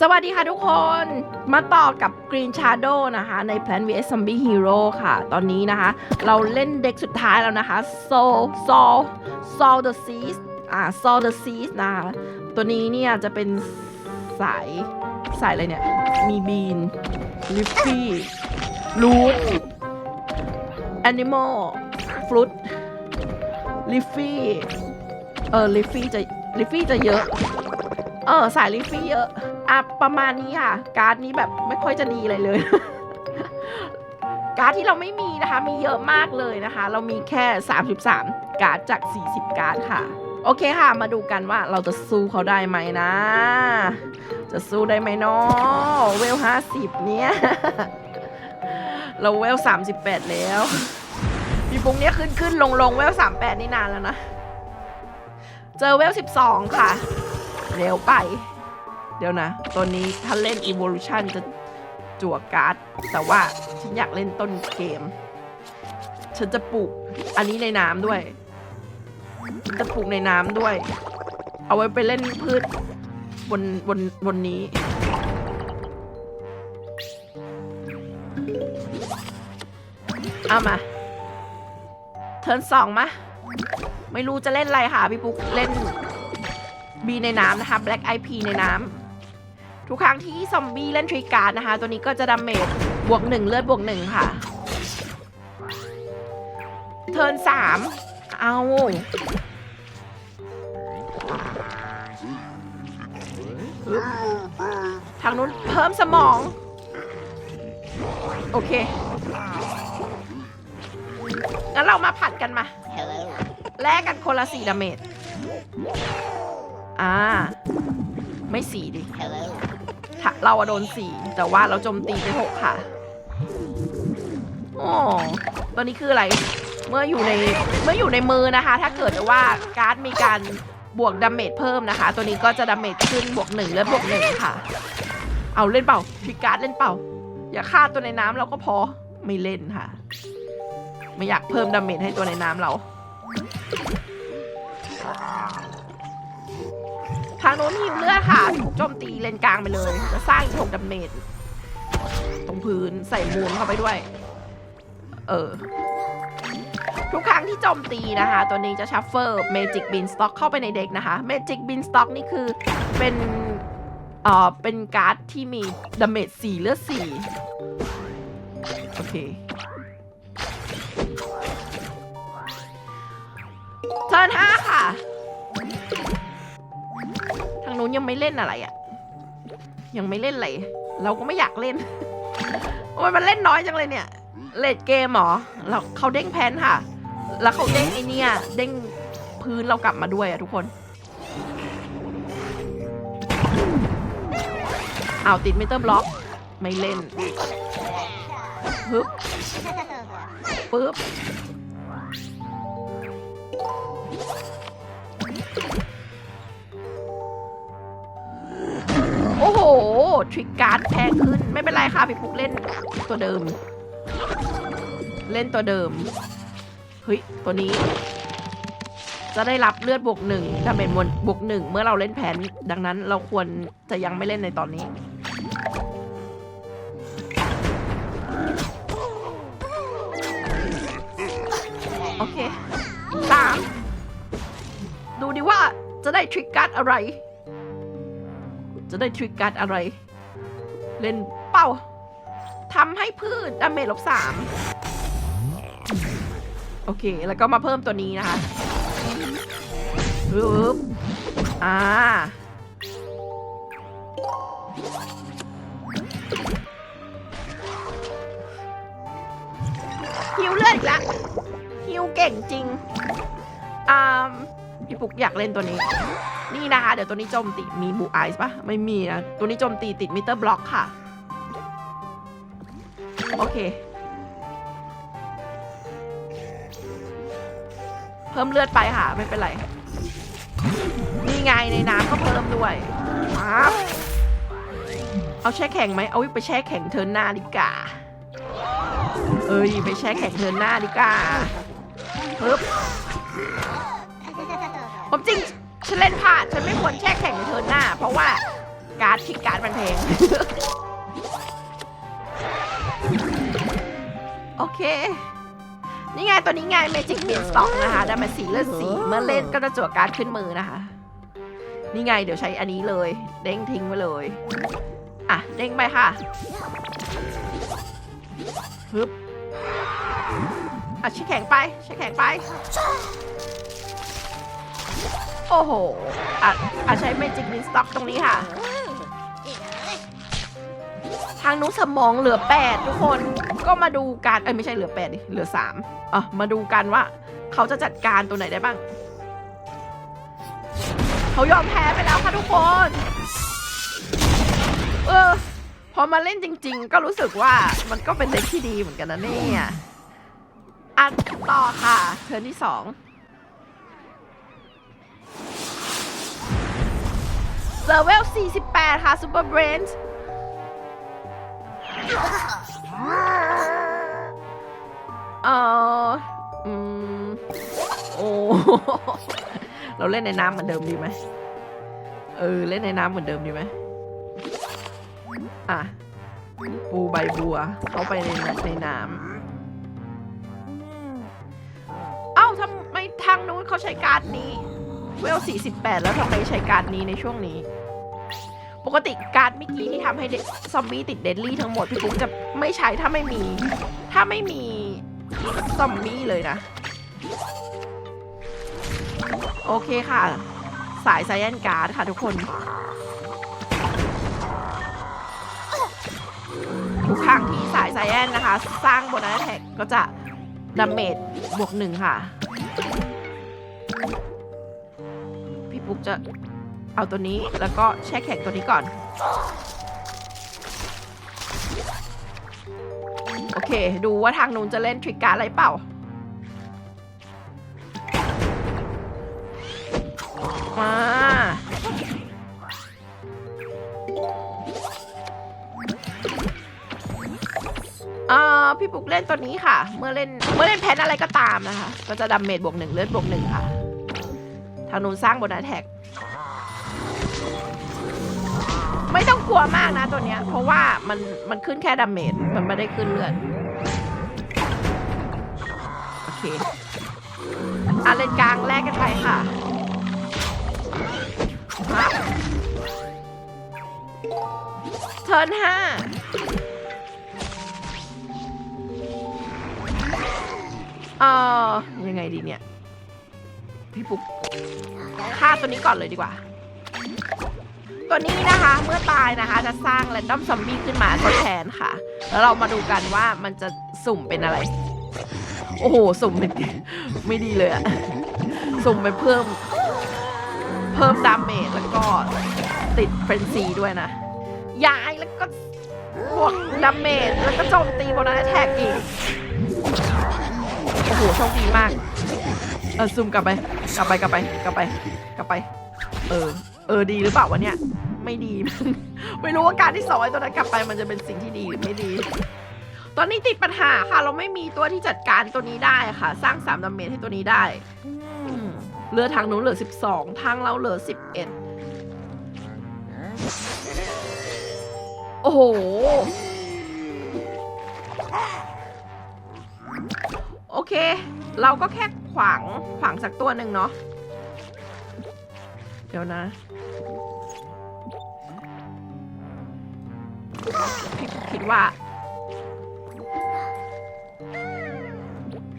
สวัสดีค่ะทุกคน มาต่อกับ Green Shadow นะคะ ใน Plan vs Zombie Hero ค่ะ ตอนนี้นะคะ เราเล่นเด็กสุดท้ายแล้วนะคะ Soul Soul Soul the Seas อ่า Soul the Seas นะคะ ตัวนี้เนี่ยจะเป็นสายสายอะไรเนี่ย มีบีนลิฟฟี่รูทแอนิมอลฟลุตลิฟฟี่เออลิฟฟี่จะลิฟฟี่จะเยอะ เออ สายลิฟฟี่เยอะ อะประมาณนี้ค่ะ การ์ดนี้แบบไม่ค่อยจะดีอะไรเลย การ์ดที่เราไม่มีนะคะ มีเยอะมากเลยนะคะ เรามีแค่ 33 การ์ดจาก 40 การ์ดค่ะ โอเคค่ะ มาดูกันว่าเราจะสู้เขาได้ไหมนะ จะสู้ได้ไหมเนาะเวล 50 เนี่ย เราเวล 38 แล้วพี่ปุ้งเนี้ยขึ้นขึ้นลงลงเวล 38 นี่นานแล้วนะ เจอเวล 12 ค่ะ เร็วไป เดี๋ยวนะ ตัวนี้ถ้าเล่น Evolution จะจั่วการ์ด แต่ว่าฉันอยากเล่นต้นเกม ฉันจะปลูกอันนี้ในน้ำด้วยฉันจะปลูกในน้ำด้วย เอาไว้ไปเล่นพืชบนบนบนนี้ เอามา เทิร์นสองมาไม่รู้จะเล่นอะไรค่ะพี่ปุ๊ก เล่นบีในน้ำนะคะ Black IP ในน้ำ ทุกครั้งที่ซอมบี้เล่นทริกการ์ดนะคะ ตัวนี้ก็จะดาเมจบวกหนึ่งเลือดบวกหนึ่งค่ะ เทิร์นสามเอาทางนู้นเพิ่มสมอง โอเค งั้นเรามาผัดกันมา แลกกันคนละสี่ดาเมจ อ่า ไม่สี่ดิ ถ้าเราโดนสี่แต่ว่าเราโจมตีไปหกค่ะอ๋อตัวนี้คืออะไร เมื่ออยู่ในเมื่ออยู่ในมือนะคะ ถ้าเกิดว่าการ์ดมีการบวกดาเมจเพิ่มนะคะ ตัวนี้ก็จะดาเมจขึ้นบวกหนึ่งและบวกหนึ่งค่ะ เอาเล่นเปล่าพิการ์ดเล่นเปล่า อย่าฆ่าตัวในน้ำเราก็พอไม่เล่นค่ะ ไม่อยากเพิ่มดาเมจให้ตัวในน้ำเราางโน้นหิวเลือดค่ะถูกโจมตีเลนกลางไปเลย จะสร้างอีกหกดาเมจตรงพื้นใส่มูลเข้าไปด้วย เออ ทุกครั้งที่โจมตีนะคะ ตัวนี้จะชัฟเฟอร์เมจิกบินสต็อกเข้าไปในเด็กนะคะเมจิกบินสต็อกนี่คือเป็นเอ่อเป็นการ์ดที่มีดาเมจสี่เลือดสี่โอเคเทิร์นห้าค่ะ นู้นยังไม่เล่นอะไรอะ่ะ ยังไม่เล่นอะไร เราก็ไม่อยากเล่น โอ้ยมันเล่นน้อยจังเลยเนี่ย เลดเกมเหรอเราเขาเด้งแพนค่ะ แล้วเขาเด้งไอเนี่ย เด้งพื้นเรากลับมาด้วยอะทุกคน เอาติดมิเตอร์บล็อก ไม่เล่นฮึบปึ๊บ อ้โห ทริกการ์ดแพงขึ้น ไม่เป็นไรค่ะ พี่ปุ๊กเล่นตัวเดิม เล่นตัวเดิม เฮ้ย ตัวนี้ จะได้รับเลือดบวกหนึ่งดาเมจมวลบวกหนึ่งเมื่อเราเล่นแผน ดังนั้นเราควรจะยังไม่เล่นในตอนนี้ โอเคสาม ดูดิว่าจะได้ทริกการ์ดอะไร จะได้ทริกการ์ดอะไร เล่นเป้าทำให้พืชดาเมจลบสามโอเค แล้วก็มาเพิ่มตัวนี้นะคะปึ๊บอ่าฮิวเลือดอีกแล้วฮิวเก่งจริงอ่า พี่ปุ๊กอยากเล่นตัวนี้ นี่นะคะ เดี๋ยวตัวนี้โจมตีมีบูไอซ์ปะไม่มีนะ ตัวนี้โจมตีติดมิเตอร์บล็อกค่ะ โอเค เพิ่มเลือดไปค่ะ ไม่เป็นไร นี่ไงในน้ำก็เพิ่มด้วยเอาแช่แข็งไหม เอาไปแช่แข็งเทินหน้าดีกา เอ้ย ไปแช่แข็งเทินหน้าดีกาปึ๊บ ผมจริงฉันเล่นพลาดฉันไม่ควรแช่แข่งในเทิร์นหน้า เพราะว่าการ์ดที่การ์ดมันแพง โอเค นี่ไงตัวนี้ไง Magic b e a n Stock นะคะได้มาสีเลือดสีเมื่อเล่นก็จะจั่วการ์ดขึ้นมือนะคะ นี่ไงเดี๋ยวใช้อันนี้เลย เด้งทิ้งไว้เลย อะ เด้งไปค่ะฮึบอะใช้แข็งไปใช้แข็งไป โอ้โหอะอะใช้ Magic b e a n Stock ตรงนี้ค่ะ ทางนู้นสมองเหลือ 8 ทุกคน ก็มาดูกัน เอ้ยไม่ใช่เหลือ8ดิ เหลือ3อะมาดูกันว่า เขาจะจัดการตัวไหนได้บ้าง เขายอมแพ้ไปแล้วค่ะทุกคน เออ พอมาเล่นจริง ๆ ก็รู้สึกว่ามันก็เป็นเด็กที่ดีเหมือนกันนะเนี่ย อันต่อค่ะ เทิร์นที่สอง เลเวล 48 ค่ะ Super Brains เอออืม โอ้ เราเล่นในน้ำเหมือนเดิมดีไหม เออ เล่นในน้ำเหมือนเดิมดีไหม อะ ปูใบบัว เข้าไปในในน้ำ เอ้าทำไมทางนู้นเขาใช้การ์ดนี้ เวล48 แล้วทำไมใช้การ์ดนี้ในช่วงนี้ ปกติการ์ดเมื่อกี้ที่ทำให้ซอมบี้ติดเดดลี่ทั้งหมด พี่ปุ๊กจะไม่ใช้ถ้าไม่มี ถ้าไม่มีซอมบี้เลยนะ โอเคค่ะ สายไซแอนการ์ดค่ะทุกคน ทุกครั้งที่สายไซแอนนะคะ สร้างบนนั้นแท็กก็จะดาเมจบวกหนึ่งค่ะ พี่ปุ๊กจะเอาตัวนี้แล้วก็แช่แข็งตัวนี้ก่อน โอเค ดูว่าทางนู้นจะเล่นทริกการ์อะไรเปล่า มาอ่าพี่ปุกเล่นตัวนี้ค่ะ เมื่อเล่นเมื่อเล่นแพนอะไรก็ตามนะคะ ก็จะดาเมจบวกหนึ่งเลือดบวกหนึ่งค่ะางนู้นสร้างบนแท็กไม่ต้องกลัวมากนะตัวเนี้ย เพราะว่ามันมันขึ้นแค่ดาเมจมันไม่ได้ขึ้นเลือดโอเคอะเลนกลางแลกกันไปค่ะเทิร์นห้าเอ่อยังไงดีเนี่ย พี่ปุ๊ก ฆ่าตัวนี้ก่อนเลยดีกว่า ตัวนี้นะคะเมื่อตายนะคะจะสร้างแรนดอมซอมบี้ขึ้นมาทดแทนค่ะ แล้วเรามาดูกันว่ามันจะสุ่มเป็นอะไร โอ้โห สุ่มเป็นไม่ดีเลยอะสุ่มไปเพิ่ม เพิ่มดาเมจแล้วก็ติดเฟรนซีด้วยนะย้ายแล้วก็บวกดาเมจแล้วก็โจมตีบนนั้นแท็กอีก โอ้โหโชคดีมาก เออซูมกลับไป กลับไปกลับไปกลับไป กลับไป เออ เออดีหรือเปล่าวะเนี่ย ไม่ดี ไม่รู้ว่าการที่สอยตัวนั้นกลับไปมันจะเป็นสิ่งที่ดีหรือไม่ดี ตอนนี้ติดปัญหาค่ะ เราไม่มีตัวที่จัดการตัวนี้ได้ค่ะ สร้างสามดาเมจให้ตัวนี้ได้เรือทางนู้นเหลือ12ทางเราเหลือ11โอ้โหโอเค เราก็แค่ ขวางขวางสักตัวหนึ่งเนาะเดี๋ยวนะพี่ปุ๊กคิดว่า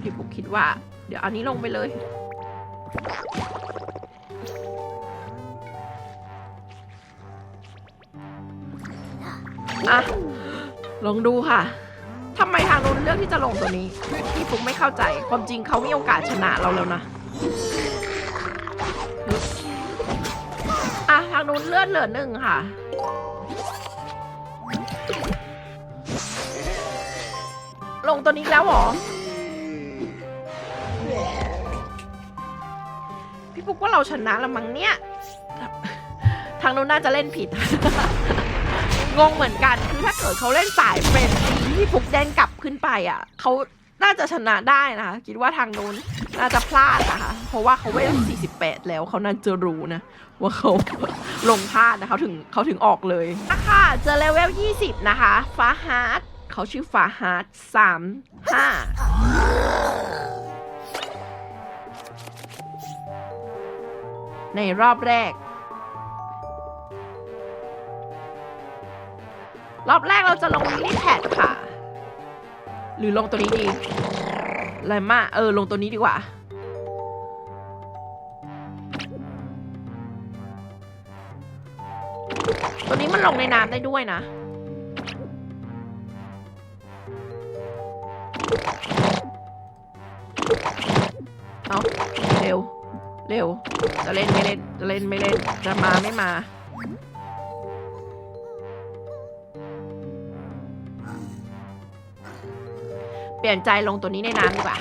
พี่ปุ๊กคิดว่า เดี๋ยวอานี้ลงไปเลยอะลองดูค่ะ ทางนู้นเลือกที่จะลงตัวนี้พี่ปุ๊กไม่เข้าใจ ความจริงเขามีโอกาสชนะเราแล้วนะอะทางนู้นเลือดเหลือหนึ่งค่ะ ลงตัวนี้แล้วหรอพี่ปุ๊กว่าเราชนะแล้วมั้งเนี่ย ทางนู้นน่าจะเล่นผิด งงเหมือนกันคือถ้าเกิดเขาเล่นสายเฟรนซีที่ปุ๊กเด้งกลับขึ้นไปอะเขาน่าจะชนะได้นะคะคิดว่าทางนู้นน่าจะพลาดนะคะเพราะว่าเขาเวล48 แล้วเขาน่าจะรู้นะ ว่าเขาลงพลาดนะเขาถึงเขาถึงออกเลยอะค่ะเจอเลเวล 20 นะคะฟ้าฮาร์ดเขาชื่อฟ้าฮาร์ดสามห้าในรอบแรก รอบแรกเราจะลงลิแพดค่ะ หรือลงตัวนี้ดีไรมาเออ ลงตัวนี้ดีกว่า ตัวนี้มันลงในน้ำได้ด้วยนะ เอาเร็ว เร็ว จะเล่นไม่เล่น จะเล่นไม่เล่น จะมาไม่มา เปลี่ยนใจลงตัวนี้ในน้ำดีกว่า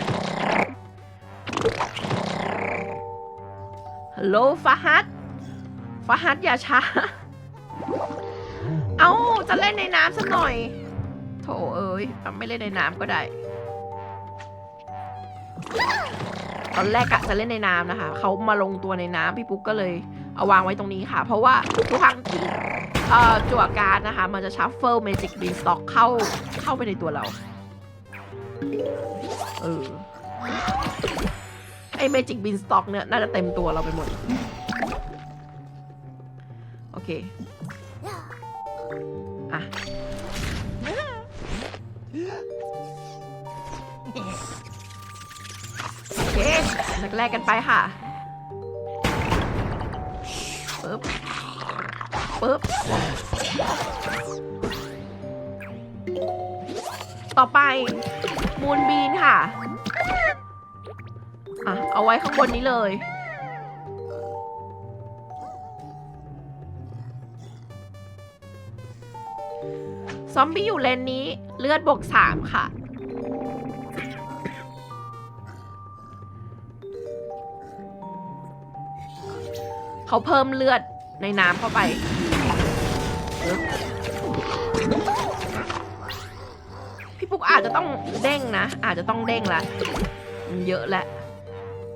ฮัลโหลฟาฮัดฟาฮัดอย่าช้า เอาจะเล่นในน้ำสักหน่อย โถเอ้ยเอาไม่เล่นในน้ำก็ได้ ตอนแรกกะจะเล่นในน้ำนะคะ เขามาลงตัวในน้ำพี่ปุ๊กก็เลยเอาวางไว้ตรงนี้ค่ะ เพราะว่าทุกครั้งที่เอ่อจั่วการ์ดนะคะ มันจะชัฟเฟิลเมจิกบีสต็อกเข้าเข้าไปในตัวเรา เออ ไอเมจิกบินสต็อกเนี่ย น่าจะเต็มตัวเราไปหมด โอเค อะ โอเคแรกๆกันไปค่ะปึ๊บปึ๊บ ต่อไปมูนบีนค่ะอะ เอาไว้ข้างบนนี้เลย ซอมบี้อยู่เลนนี้เลือดบวกสามค่ะ เขาเพิ่มเลือดในน้ำเข้าไป อาจจะต้องเด้งนะ อาจจะต้องเด้งละมันเยอะแล้ว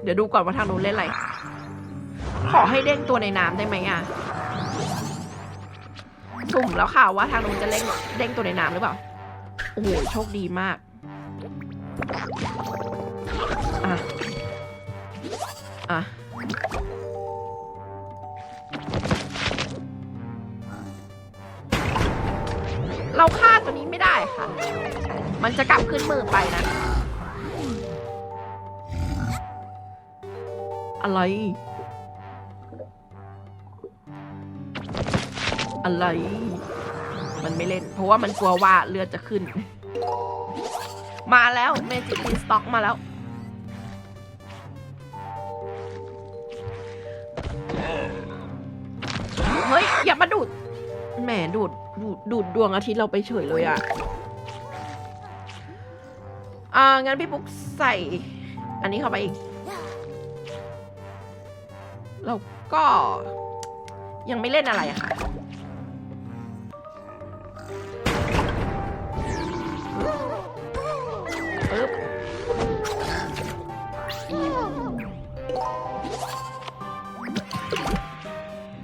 เดี๋ยวดูก่อนว่าทางนู้นเล่นอะไร ขอให้เด้งตัวในน้ำได้ไหมอะสุ่มแล้วค่ะว่าทางนู้นจะเล่งเด้งตัวในน้ำหรือเปล่า โอ้โหโชคดีมากอะอะ เราฆ่าตัวนี้ไม่ได้ค่ะ มันจะกลับขึ้นมือไปนะ อะไร อะไร มันไม่เล่น เพราะว่ามันกลัวว่าเลือดจะขึ้น มาแล้วเมจิกอินสต็อกมาแล้วเฮ้ย อย่ามาดูดแหมดูด ดูดดูดดวงอาทิตย์เราไปเฉยเลยอะอ่างั้นพี่ปุ๊กใส่ อันนี้เข้าไปอีกแล้วก็ยังไม่เล่นอะไรอะค่ะปึ๊บ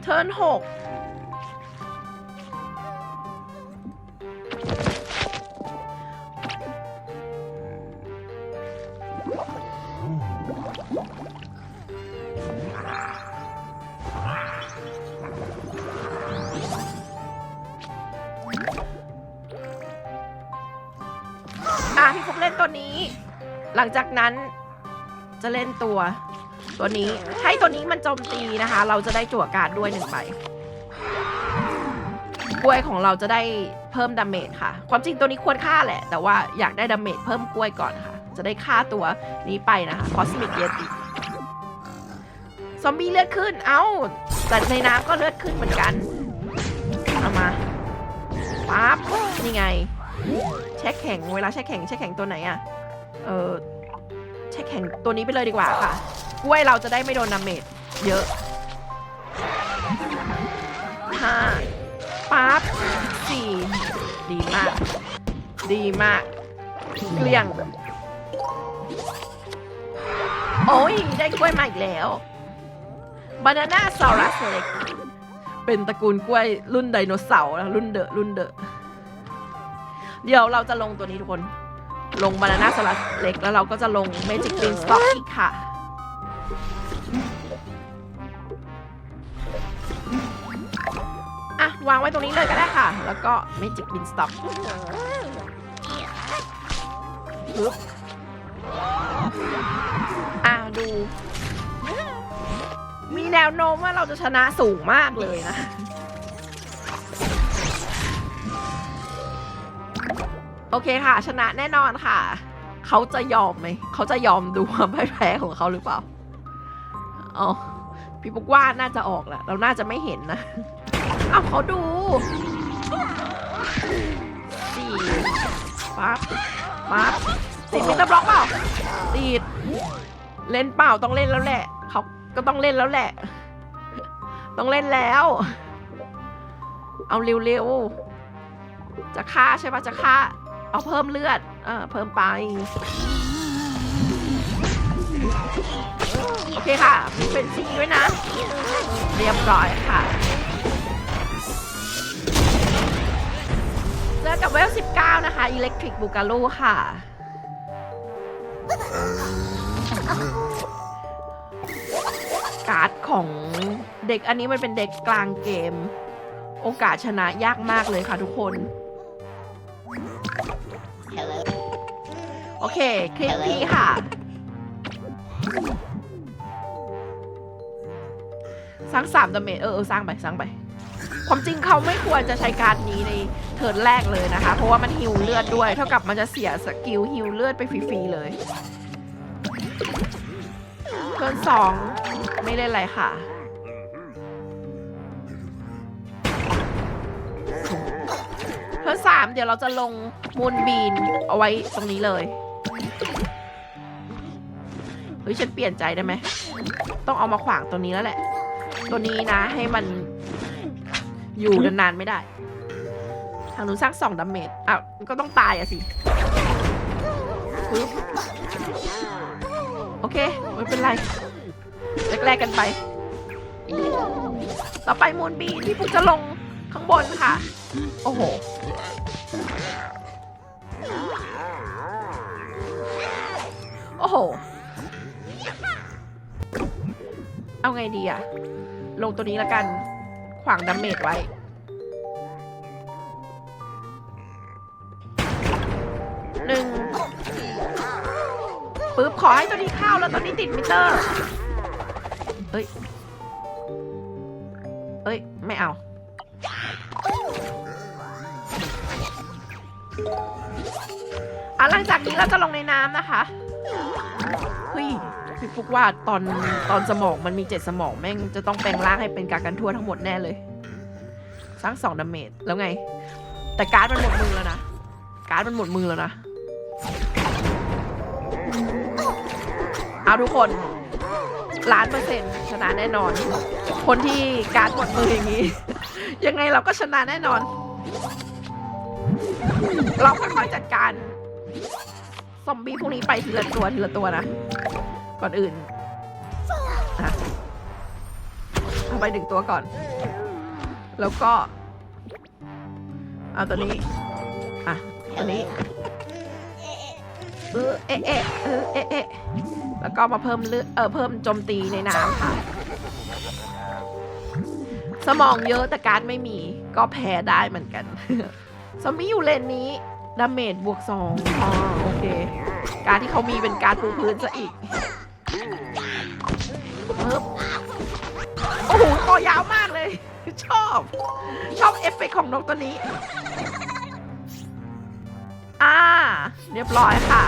เทิร์นหก อะพี่ฟุกเล่นตัวนี้ หลังจากนั้นจะเล่นตัว ตัวนี้ให้ตัวนี้มันโจมตีนะคะ เราจะได้จั่วการ์ดด้วยหนึ่งใบ กล้วยของเราจะได้เพิ่มดาเมจค่ะ ความจริงตัวนี้ควรฆ่าแหละ แต่ว่าอยากได้ดาเมจเพิ่มกล้วยก่อนค่ะ จะได้ฆ่าตัวนี้ไปนะคะคอสมิกเยติซอมบี้เลือดขึ้น เอ้า แต่ในน้ำก็เลือดขึ้นเหมือนกัน เอามาปั๊บนี่ไง แช่แข็ง เวลาแช่แข็งแช่แข็งตัวไหนอะเออแช่แข็งตัวนี้ไปเลยดีกว่าค่ะ กล้วยเราจะได้ไม่โดนดาเมจเยอะห้า ปั๊บสี่ดีมาก ดีมากเกลี้ยง โอ้ย ได้กล้วยมาอีกแล้วบานาน่าซอรัสเล็กเป็นตระกูลกล้วยรุ่นไดโนเสาร์นะรุ่นเดอะรุ่นเดอะเดี๋ยวเราจะลงตัวนี้ทุกคน ลงบานาน่าสลัดเล็กแล้วเราก็จะลงเมจิก e ิ n สต็อกอีกค่ะ วางไว้ตรงนี้เลยก็ได้ค่ะ แล้วก็เมจิก e ิ n สต็อกปึ๊บอะดู มีแนวโน้มว่าเราจะชนะสูงมากเลยนะ โอเคค่ะ ชนะแน่นอนค่ะ เขาจะยอมไหม เขาจะยอมดูความแพ้ของเขาหรือเปล่า อ๋อ พี่ปุ๊กว่าน่าจะออกแหละ เราน่าจะไม่เห็นนะ เอาเขาดูสี่ปั๊บปั๊บติดมิเตอร์บล็อกเปล่าติดเล่นเปล่าต้องเล่นแล้วแหละเขาก็ต้องเล่นแล้วแหละ ต้องเล่นแล้ว เอาเร็วๆจะฆ่าใช่ปะจะฆ่า เอาเพิ่มเลือดเออเพิ่มไปโอเคค่ะ เป็นซีด้วยนะ เรียบร้อยค่ะ กับเวล19 นะคะ Electric b u g a l o ค่ะ การ์ดของเด็กอันนี้มันเป็นเด็กกลางเกม โอกาสชนะยากมากเลยค่ะทุกคน โอเค คลิปนี้ค่ะสร้างสามดาเมจเออเออสร้างไปสร้างไป ความจริงเขาไม่ควรจะใช้การดนี้ในเทิร์นแรกเลยนะคะ เพราะว่ามันฮิวเลือดด้วย เท่ากับมันจะเสียสกิลฮิวเลือดไปฟรีๆเลยเทิร์นสองไม่เล่นอะไรค่ะเทิร์นสามเดี๋ยวเราจะลงมูนบีนเอาไว้ตรงนี้เลยเฮ้ยฉันเปลี่ยนใจได้ไหม ต้องเอามาขวางตัวนี้แล้วแหละ ตัวนี้นะให้มัน อยู่นานๆไม่ได้ ทางนู้นสร้างสองดาเมจอ้าวก็ต้องตายอะสิปึ๊บโอเคไม่เป็นไรแรกๆกันไป ต่อไปมูนบีที่พวกจะลงข้างบนค่ะ โอ้โห โอ้โห เอาไงดีอะลงตัวนี้แล้วกัน ขวางดาเมจไว้ หนึ่งปึ๊บขอให้ตัวนี้เข้าแล้วตัวนี้ติดมิเตอร์ เอ้ย เอ้ย ไม่เอา อะหลังจากนี้เราจะลงในน้ำนะคะเฮ้ย พี่ฟุกว่าตอนตอนสมองมันมีเจ็ดสมองแม่งจะต้องแปลงร่างให้เป็นกากันทั่วทั้งหมดแน่เลย สร้างสองดาเมจแล้วไง แต่การ์ดมันหมดมือแล้วนะ การ์ดมันหมดมือแล้วนะเอาทุกคนล้านเปอร์เซ็นต์ชนะแน่นอน คนที่การ์ดหมดมืออย่างนี้ ยังไงเราก็ชนะแน่นอน เราค่อยๆจัดการ ซอมบี้พวกนี้ไปทีละตัวทีละตัวนะ ก่อนอื่นอะเอาไปหนึ่งตัวก่อน แล้วก็ เอาตัวนี้ อะตัวนี้เออเอะเอะเออเอะเอะแล้วก็มาเพิ่มเลือดเออเพิ่มโจมตีในน้ำค่ะ สมองเยอะแต่การ์ดไม่มี ก็แพ้ได้เหมือนกันซอมบี้อยู่เลนนี้ดาเมจบวกสองอ๋อโอเค การดที่เขามีเป็นการดปูพื้นซะอีก โอ้โหคอยาวมากเลย ชอบ ชอบเอฟเฟกต์ของนกตัวนี้ อ่า เรียบร้อยค่ะ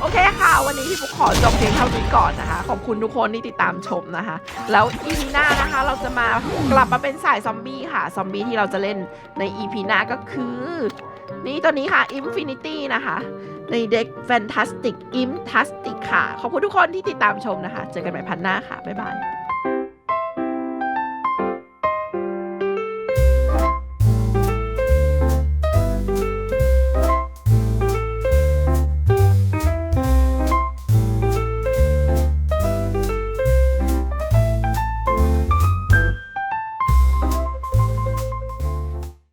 โอเคค่ะ วันนี้พี่ปุ๊กขอจบเพียงเท่านี้ก่อนนะคะ ขอบคุณทุกคนที่ติดตามชมนะคะ แล้วอีพีหน้านะคะ เราจะมากลับมาเป็นสายซอมบี้ค่ะ ซอมบี้ที่เราจะเล่นในอีพีหน้าก็คือ นี่ตัวนี้ค่ะ Infinity นะคะในเด็ก Fantastic Imtastic ค่ะ ขอบคุณทุกคนที่ติดตามชมนะคะ เจอกันใหม่พันหน้าค่ะ บ๊ายบาย